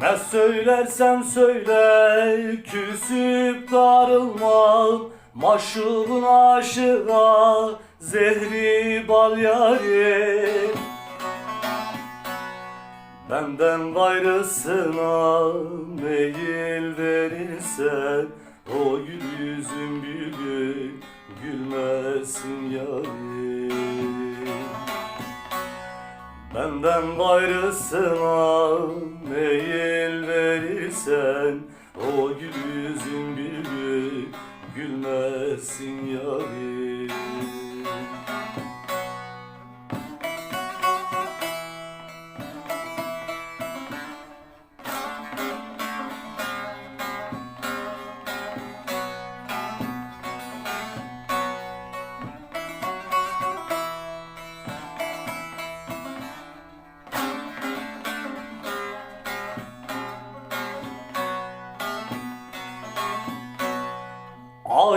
Ne söylersem söyle küsüp darılmam. Maşuğun aşığa zehri bal yarim. Benden gayrısına meyil verirsen O gül yüzün bir gün gülmesin yarim Benden gayrısına meyil verirsen O gül yüzün bir gün gülmesin yarim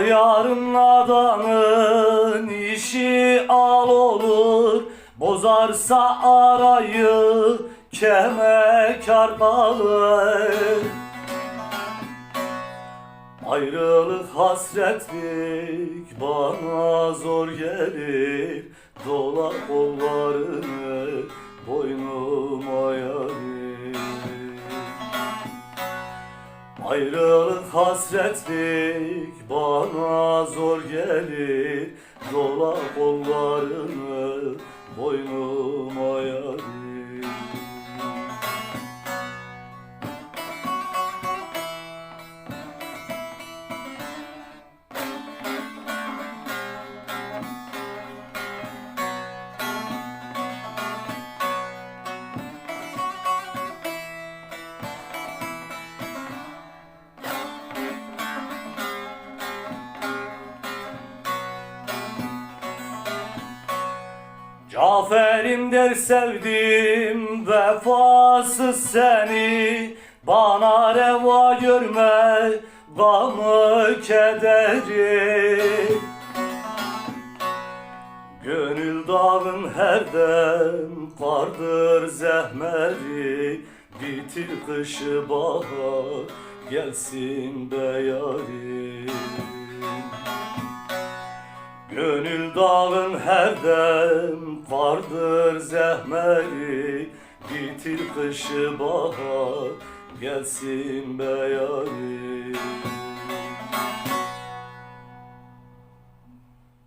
Ayarın adamın işi al olur. Bozarsa arayı keme çarpalım Ayrılık hasretlik bana zor gelir. Dola kollarını Ayrılık hasretlik bana zor gelir. Dola kollarını boynuma Cafer'im der sevdim vefasız seni. Bana reva görme gamı kederi. Gönül dağın her dem kardır zehmeri. Bitir kışı bahar gelsin be Gönül dağın her dem kardır zehmeri Bitir kışı bahar gelsin be